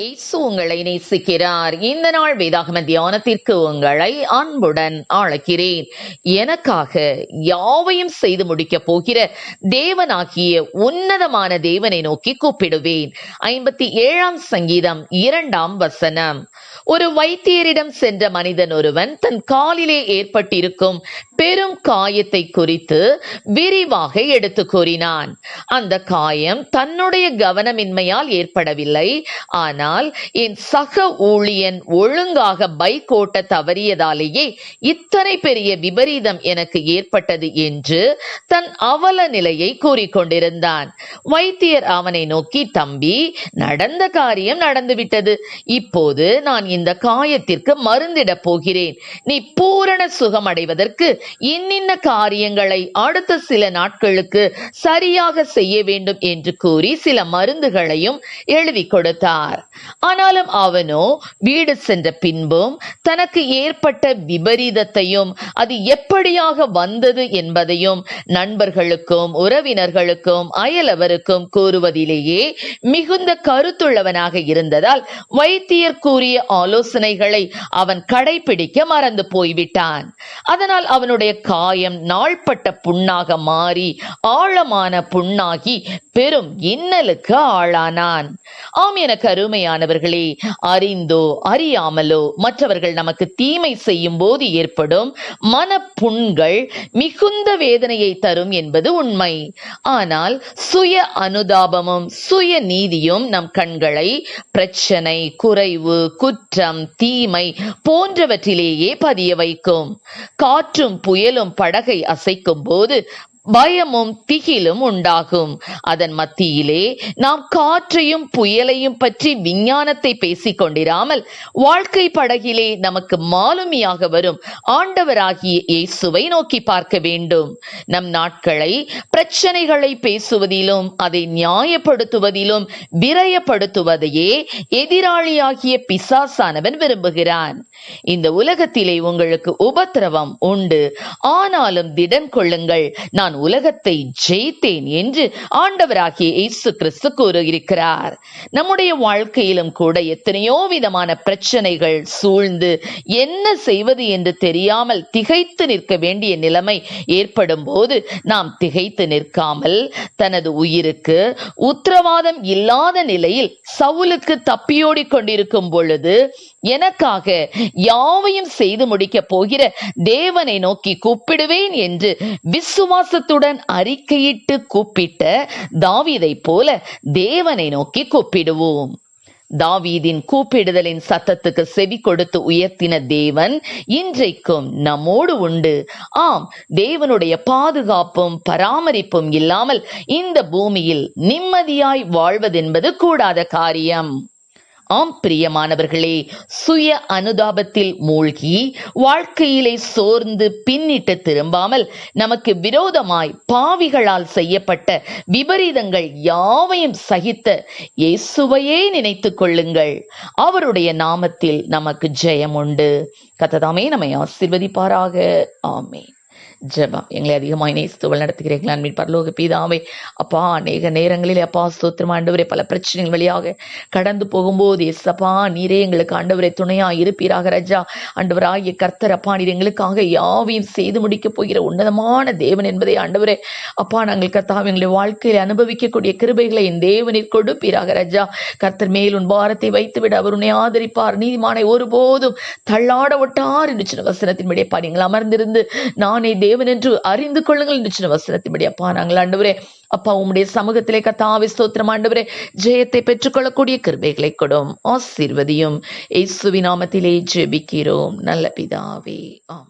இயேசு உங்களை நேசிக்கிறார். இந்த நாள் வேதாகம தியானத்திற்கு உங்களை அன்புடன் அழைக்கிறேன். எனக்காக யாவையும் செய்து முடிக்கப் போகிற தேவனாகிய உன்னதமான தேவனை நோக்கி கூப்பிடுவேன். ஐம்பத்தி ஏழாம் சங்கீதம் இரண்டாம் வசனம். ஒரு வைத்தியரிடம் சென்ற மனிதன் ஒருவன் தன் காலிலே ஏற்பட்டிருக்கும் பெரும் காயத்தை குறித்து விரிவாக எடுத்து கூறினான். அந்த காயம் தன்னுடைய கவனமின்மையால் ஏற்படவில்லை. ஆனால் என் சக ஊழியன் ஒழுங்காக பைக் ஓட்ட தவறியதாலேயே இத்தனை பெரிய விபரீதம் எனக்கு ஏற்பட்டது என்று தன் அவல நிலையை கூறிக்கொண்டிருந்தான் வைத்தியர் அவனை நோக்கி தம்பி நடந்த காரியம் நடந்துவிட்டது. இப்போது நான் இந்த காயத்திற்கு மருந்திடப் போகிறேன். நீ பூரண சுகம் அடைவதற்கு இன்னின்ன காரியங்களை அடுத்த சில நாட்களுக்கு சரியாக செய்ய வேண்டும் என்று கூறி சில மருந்துகளையும் எழுதி கொடுத்தார். ஆனாலும் அவனோ வீடு சென்ற பின்பும் தனக்கு ஏற்பட்ட விபரீதத்தையும் அது எப்படியாக வந்தது என்பதையும் நண்பர்களுக்கும் உறவினர்களுக்கும் அயலவருக்கும் கூறுவதிலேயே மிகுந்த கருத்துள்ளவனாக இருந்ததால் வைத்தியர் கூறிய ஆலோசனைகளை அவன் கடைபிடிக்க மறந்து போய்விட்டான். அதனால் அவனுடைய காயம் நாள்பட்ட புண்ணாக மாறி ஆழமான புண்ணாகி பெரும் இன்னலுக்கு ஆளானான். ஆம் என கருமையானவர்களே அறிந்தோ அறியாமலோ மற்றவர்கள் நமக்கு தீமை செய்யும் போது ஏற்படும் மனப்புண்கள் மிகுந்த வேதனையை தரும் என்பது உண்மை. ஆனால் சுய அனுதாபமும் சுய நீதியும் நம் கண்களை பிரச்சனை குறைவு குற்றம் தீமை போன்றவற்றிலேயே பதிய வைக்கும். காற்றும் புயலும் படகை அசைக்கும் போது பயமும் திகிலும் உண்டாகும். அதன் மத்தியிலே நாம் காற்றையும் புயலையும் பற்றி விஞ்ஞானத்தை பேசிக் கொண்டிராமல் வாழ்க்கை படகிலே நமக்கு மாலுமியாக வரும் ஆண்டவராகிய இயேசுவை நோக்கி பார்க்க வேண்டும். நம் நாட்களை பிரச்சனைகளை பேசுவதிலும் அதை நியாயப்படுத்துவதிலும் விரயப்படுத்துவதையே எதிராளியாகிய பிசாசானவன் விரும்புகிறான். இந்த உலகத்திலே உங்களுக்கு உபத்திரவம் உண்டு. ஆனாலும் திடன் கொள்ளுங்கள். நான் நான் உலகத்தை ஜெயித்தேன் என்று ஆண்டவராகிய இயேசு கிறிஸ்து கூறுகிறார் நம்முடைய வாழ்க்கையிலும் கூட எத்தனையோ விதமான பிரச்சனைகள் சூழ்ந்து என்ன செய்வது என்று தெரியாமல் திகைத்து நிற்க வேண்டிய நிலைமை ஏற்படும் போது நாம் திகைத்து நிற்காமல் தனது உயிருக்கு உத்தரவாதம் இல்லாத நிலையில் சவுலுக்கு தப்பியோடி கொண்டிருக்கும் பொழுது எனக்காக யாவையும் செய்து முடிக்கப் போகிற தேவனை நோக்கி கூப்பிடுவேன் என்று விசுவாசத்துடன் அறிக்கையிட்டு கூப்பிட்ட தாவீதை போல தேவனை நோக்கி கூப்பிடுவோம். தாவீதின் கூப்பிடுதலின் சத்தத்துக்கு செவி கொடுத்து உயர்த்தின தேவன் இன்றைக்கும் நம்மோடு உண்டு. ஆம் தேவனுடைய பாதுகாப்பும் பராமரிப்பும் இல்லாமல் இந்த பூமியில் நிம்மதியாய் வாழ்வதென்பது கூடாத காரியம். ஆம் பிரியமானவர்களே சுய அனுதாபத்தில் மூழ்கி வாழ்க்கையிலே சோர்ந்து பின்னிட்டு திரும்பாமல் நமக்கு விரோதமாய் பாவிகளால் செய்யப்பட்ட விபரீதங்கள் யாவையும் சகித்த இயேசுவையே நினைத்துக் கொள்ளுங்கள். அவருடைய நாமத்தில் நமக்கு ஜெயம் உண்டு கத்ததாமே நம்மை ஆசிர்வதிப்பாராக. ஆமே ஜெபம். எங்களை அதிகமாக நேசித்துவள் நடத்துகிறீர்கள் அன்பின் பரலோக பீதாவே. அப்பா அநேக நேரங்களில் அப்பா ஸ்தோத்திரம் ஆண்டவரே. பல பிரச்சனைகள் வழியாக கடந்து போகும்போது எஸ்அப்பா நீரே எங்களுக்கு ஆண்டவரை துணையா இருப்பீராக ரஜா. ஆண்டவராகிய கர்த்தர் அப்பா நீர் எங்களுக்காக யாவையும் செய்து முடிக்கப் போகிற உன்னதமான தேவன் என்பதை ஆண்டவரே. அப்பா நாங்கள் கர்த்தாவை எங்களுடைய வாழ்க்கையில் அனுபவிக்கக்கூடிய கிருபைகளை என் தேவனில் கொடுப்பீராக ரஜா. கர்த்தர் மேல் உன் பாரத்தை வைத்துவிட அவர் உன்னை ஆதரிப்பார். நீதிமானை ஒருபோதும் தள்ளாட விட்டார் என்று சின்ன வசனத்தின்படி அப்பா நீங்கள் அமர்ந்திருந்து நானே தேவன் என்று அறிந்து கொள்ளுங்கள் என்று சின்ன வசனத்தின்படி அப்பா நாங்கள் ஆண்டவரே அப்பா உம்முடைய சமூகத்திலே கத்தாவி ஸ்தோத்திரம். ஆண்டவரே ஜெயத்தை பெற்றுக்கொள்ளக்கூடிய கிருபைகளை கொடும் ஆசீர்வதியும். இயேசுவி நாமத்திலே ஜெபிக்கிறோம். நல்ல பிதாவே ஆம்